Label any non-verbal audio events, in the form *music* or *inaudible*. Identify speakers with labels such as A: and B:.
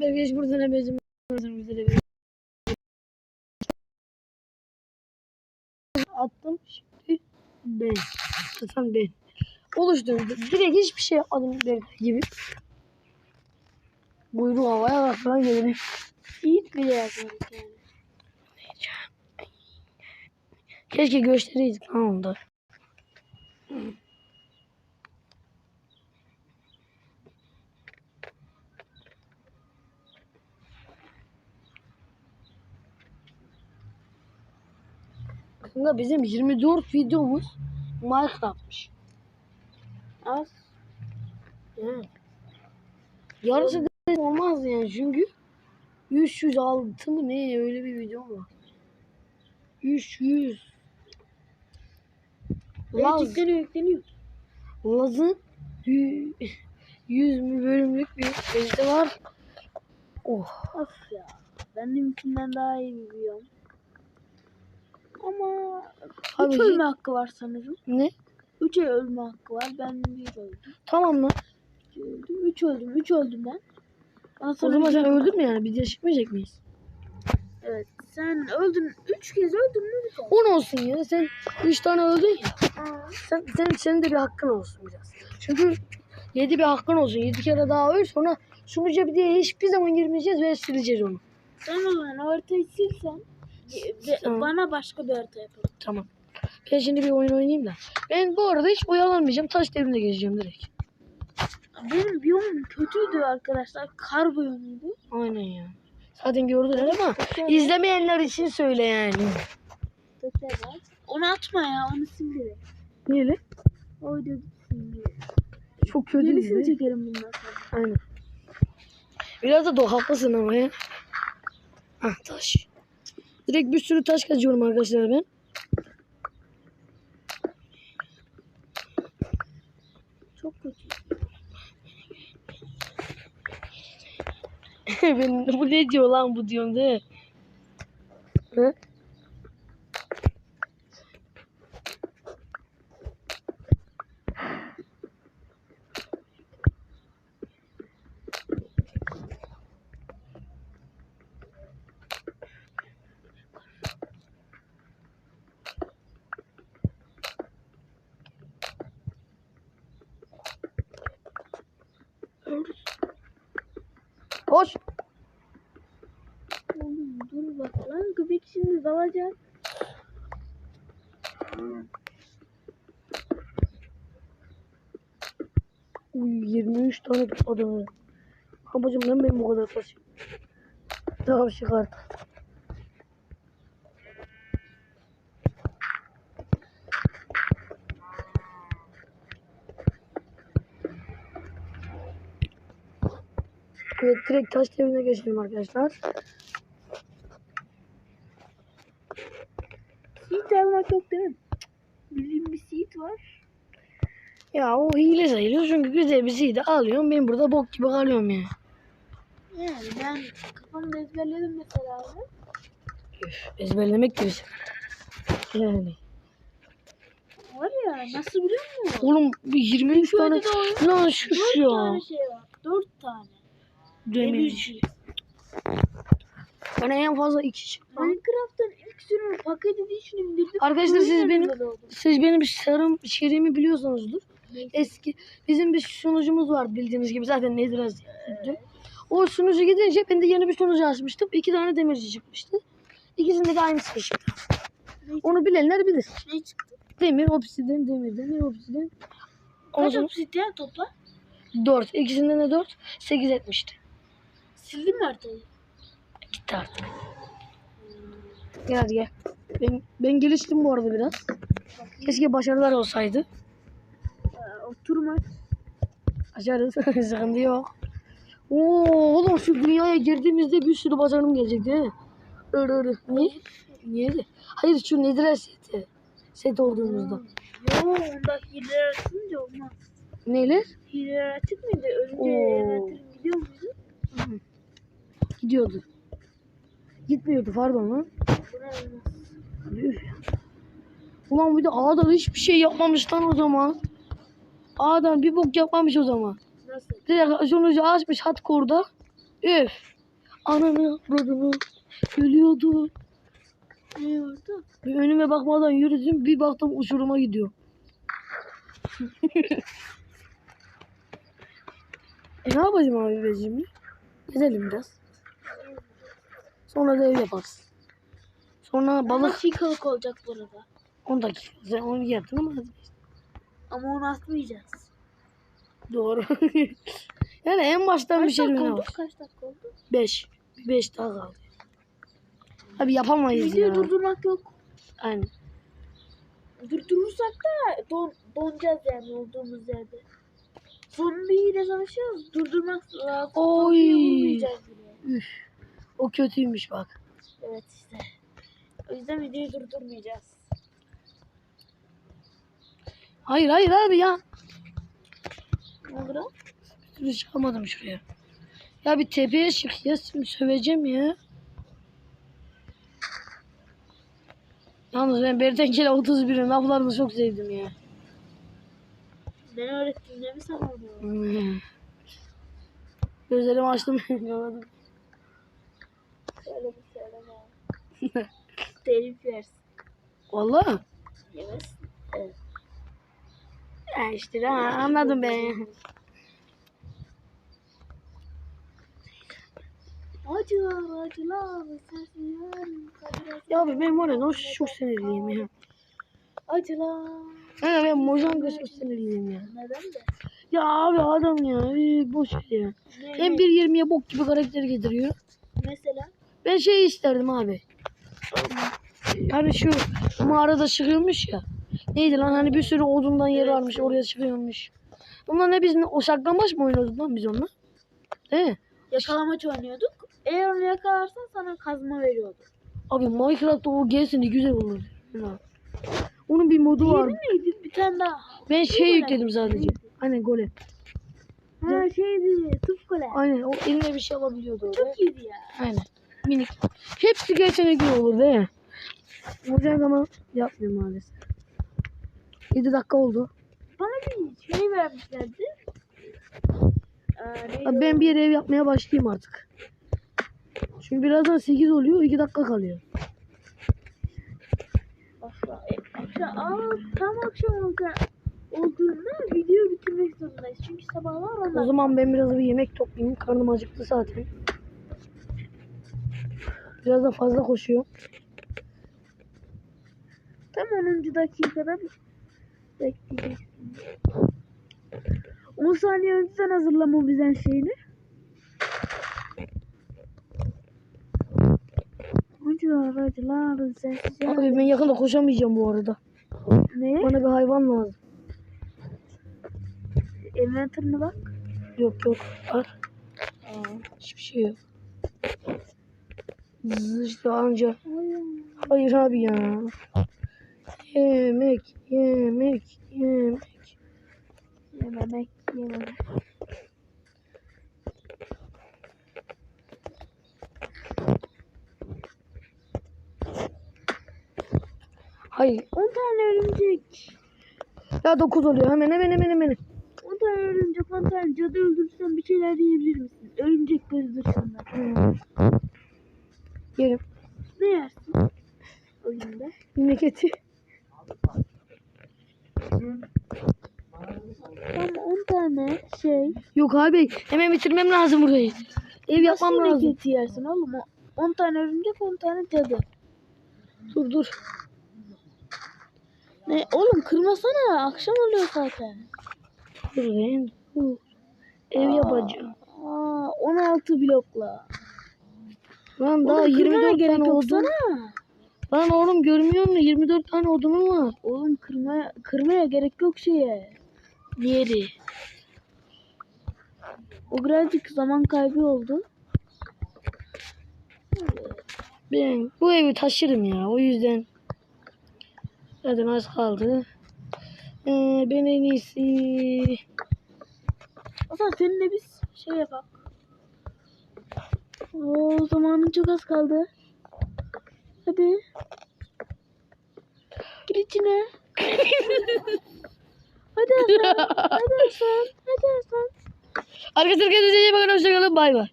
A: ben geç buradan ebezim. Buradan güzel. Attım şimdi ben. Zaten ben. Oluşturdum. Direkt hiçbir şey yapmadım ben gibi. Buyruğu havaya kalkmadan gelelim.
B: Yiğit bile yapmadık yani.
A: Keşke göstereydik lan onu da. Kanka bizim 24 videomuz Minecraft'mış.
B: Az.
A: Evet. Yarısı da olmaz yani çünkü 306 mı ne öyle bir video var. 300 Laz,
B: Yükleniyor yükleniyor.
A: Laz'ın yü- 100 mü bölümlük bir dizisi var. Oh.
B: Of ya. Ben de mümkünden daha iyi biliyorum. Ama
A: Abi,
B: 3 ölme hakkı var sanırım.
A: Ne?
B: 3 ölme hakkı var. Ben 1 öldüm.
A: Tamam lan.
B: 2 öldüm. 3 öldüm. 3 öldüm ben. Ondan
A: O zaman
B: bir-
A: sen öldün mü yani? Biz çıkmayacak mıyız?
B: Evet. Sen öldün. 3 kez öldün mü bir?
A: 10 olsun ya. Sen 3 tane öldün ya.
B: Aa.
A: Sen, senin, senin de bir hakkın olsun biraz. Çünkü 7 bir hakkın olsun. 7 kere daha öl sonra sunucuya bir diye hiçbir zaman girmeyeceğiz ve sileceğiz onu.
B: Sen o zaman haritayı silsen
A: Tamam.
B: bana başka bir harita yapalım.
A: Tamam. Ben şimdi bir oyun oynayayım da. Ben bu arada hiç oyalanmayacağım. Taş devrine geçeceğim direkt.
B: Benim biyomum kötüydü arkadaşlar. Kar biyomuydu.
A: Aynen ya. Zaten gördüler ama izlemeyenler için söyle yani.
B: Onu atma ya. Onu sil direkt.
A: Niye lan?
B: O videoyu sil direkt.
A: Çok kötü
B: Yenisini çekerim bundan sonra.
A: Aynen. Biraz da do haklısın ama ya. Hah taş. Direkt bir sürü taş kazıyorum arkadaşlar ben.
B: Çok kötü. *laughs*
A: ben bu ne diyor lan bu diyorum değil mi? Hı? Koş.
B: Oğlum dur bak lan köpek şimdi dalacak.
A: Uy 23 tane adam. Babacım ben benim bu kadar bir şey çıkart. Evet direkt taş devrine geçelim arkadaşlar.
B: Seed almak yok değil mi? Bildiğim bir seed var.
A: Ya o hile sayılıyor çünkü güzel bir de alıyorum. Ben burada bok gibi kalıyorum ya.
B: Yani ben kafamda ezberledim mesela abi.
A: Üf, ezberlemek gibi. Yani.
B: Var ya nasıl biliyor musun?
A: Oğlum bir 23 tane lan şu
B: Dört
A: ya.
B: tane şey var. Dört tane.
A: Demir. Ben en fazla iki çıktım.
B: Minecraft'ın ilk sürümü paketi diye indirdim.
A: Arkadaşlar siz benim siz benim sarım şerimi biliyorsunuzdur. Eski bizim bir sunucumuz var bildiğiniz gibi zaten nedir az O sunucu gidince ben de yeni bir sunucu açmıştım. İki tane demirci çıkmıştı. İkisinde de aynı şey çıktı. Onu bilenler bilir.
B: Ne çıktı?
A: Demir, obsidyen, demir, demir, obsidyen.
B: Kaç obsidyen topla?
A: 4. İkisinde de 4. 8 etmişti.
B: Sildin mi haritayı?
A: Gitti artık. Gel hadi gel. Ben, ben geliştim bu arada biraz. Keşke başarılar olsaydı.
B: Ee, oturma.
A: Açarız. *laughs* Sıkıntı yok. Oo, oğlum şu dünyaya girdiğimizde bir sürü başarım gelecek değil mi? Öyle öyle. Niye? Niye? Hayır şu nedir seti. Set olduğumuzda.
B: Yo onda hileler açınca olmaz.
A: Neler?
B: Hileler açık mıydı? Önce
A: Oo.
B: envanterin gidiyor muydu?
A: Gidiyordu. Gitmiyordu pardon lan. Ulan bir de adam hiçbir şey yapmamış lan o zaman. Adam bir bok yapmamış o zaman.
B: Nasıl?
A: Direkt sonucu açmış hardcore'da. Üf. Ananı avradını. Ölüyordu.
B: Ne oldu?
A: Bir önüme bakmadan yürüdüm. Bir baktım uçuruma gidiyor. *laughs* e ne yapacağım abi ben şimdi? Gezelim biraz. Sonra da ev yaparız. Sonra balık
B: çiğ kalık olacak burada.
A: 10 dakika. Sen onu yaptın ama.
B: Ama onu atmayacağız.
A: Doğru. *laughs* yani en baştan bir
B: Kaç
A: şey
B: dakika oldu?
A: var?
B: Kaç dakika oldu?
A: 5. 5 daha kaldı. Abi yapamayız
B: Videoyu
A: ya.
B: durdurmak yok.
A: Aynen.
B: Durdurursak da don, donacağız yani olduğumuz yerde. Zombiyle savaşıyoruz. Durdurmak lazım.
A: Oy.
B: Zombiyi vurmayacağız bile.
A: Üf. O kötüymüş bak.
B: Evet işte. O yüzden videoyu durdurmayacağız.
A: Hayır hayır abi ya.
B: Ne olur o?
A: Bir çıkamadım şuraya. Ya bir tepeye çık ya. Söveceğim ya. Yalnız ben Bertenkele 31'in laflarını çok sevdim ya.
B: Ben öğrettim ne mi sana onu?
A: Hmm. Gözlerimi açtım. *laughs*
B: Söyle bir söyleme. *laughs* Telif yersin.
A: Vallahi.
B: Yemezsin. Evet.
A: Ya işte ha, anladım ben.
B: Acılar acılar kader
A: Ya abi ben var ya nasıl çok sinirliyim ya.
B: Acılar.
A: Ha ben Mojang'a çok sinirliyim ya.
B: Neden de?
A: Ya abi adam ya boş ver ya. Hem
B: ne?
A: 1.20'ye bok gibi karakter getiriyor.
B: Mesela?
A: Ben şey isterdim abi. Hani şu mağarada çıkıyormuş ya. Neydi lan hani bir sürü odundan yer varmış oraya çıkıyormuş. Ondan ne biz ne- o saklambaç mı oynadık lan biz onunla? Değil mi?
B: Yakalamaç oynuyorduk. Eğer onu yakalarsan sana kazma veriyordu.
A: Abi Minecraft'ta o gelse ne güzel olur. Onun bir modu var.
B: Neydi? Bir tane daha.
A: Ben şey
B: golem.
A: yükledim sadece. Aynen golem.
B: Ha şeydi. Tıp kole.
A: Aynen o eline bir şey alabiliyordu orada.
B: Çok iyiydi ya.
A: Aynen. Minik. Hepsi gelse güzel olur değil mi? Olacak ama yapmıyor maalesef. 7 dakika oldu.
B: Bana bir şey vermişlerdi. Ee,
A: Abi
B: o?
A: ben bir ev yapmaya başlayayım artık. Çünkü birazdan 8 oluyor 2 dakika kalıyor.
B: Aa, tam akşam oldu, olduğunda videoyu bitirmek zorundayız. Çünkü sabahlar
A: O
B: onlar.
A: zaman ben biraz bir yemek toplayayım. Karnım acıktı zaten. Biraz da fazla koşuyor.
B: Tam 10. dakikada bekleyeceksin. 10 saniye önceden hazırlama bizden şeyini. Acılar acılar sessiz.
A: Abi ben yakında koşamayacağım bu arada.
B: Ne?
A: Bana bir hayvan lazım.
B: Inventor'ına bak.
A: Yok yok var. Hiçbir şey yok. Zzz, işte anca. Hayır abi ya. Yemek, yemek, yemek.
B: Yememek yememek.
A: Hayır.
B: 10 tane örümcek.
A: Ya 9 oluyor. Hemen hemen hemen hemen.
B: 10 tane örümcek, 10 tane cadı öldürürsen bir şeyler yiyebilir misin? Örümcek.
A: Hmm. Yerim.
B: Ne yersin? Oyunda.
A: Memleketi.
B: Tam 10 tane şey.
A: Yok abi. Hemen bitirmem lazım burayı. Ev yapmam
B: Nasıl
A: lazım.
B: memleket yersin oğlum? O 10 tane örümcek, 10 tane cadı.
A: Dur dur.
B: Ne oğlum kırmasana. Akşam oluyor zaten.
A: Dur lan. Dur. Ev yapacağım.
B: Aa, 16 blokla.
A: Lan daha
B: Oğlum, kırmaya
A: 24
B: gerek
A: tane odun.
B: sana.
A: Lan oğlum görmüyor musun? 24 tane odunum var.
B: Oğlum kırmaya, kırmaya gerek yok şeye.
A: Diğeri.
B: O birazcık zaman kaybı oldu.
A: Ben bu evi taşırım ya. O yüzden. Zaten az kaldı. Ee, ben en iyisi.
B: O zaman seninle biz şey yapalım. Oo zamanın çok az kaldı. Hadi. Gir içine. hadi Hasan. Hadi Hasan. Hadi Hasan.
A: Arkadaşlar kendinize iyi bakın. Hoşçakalın. Bay bay.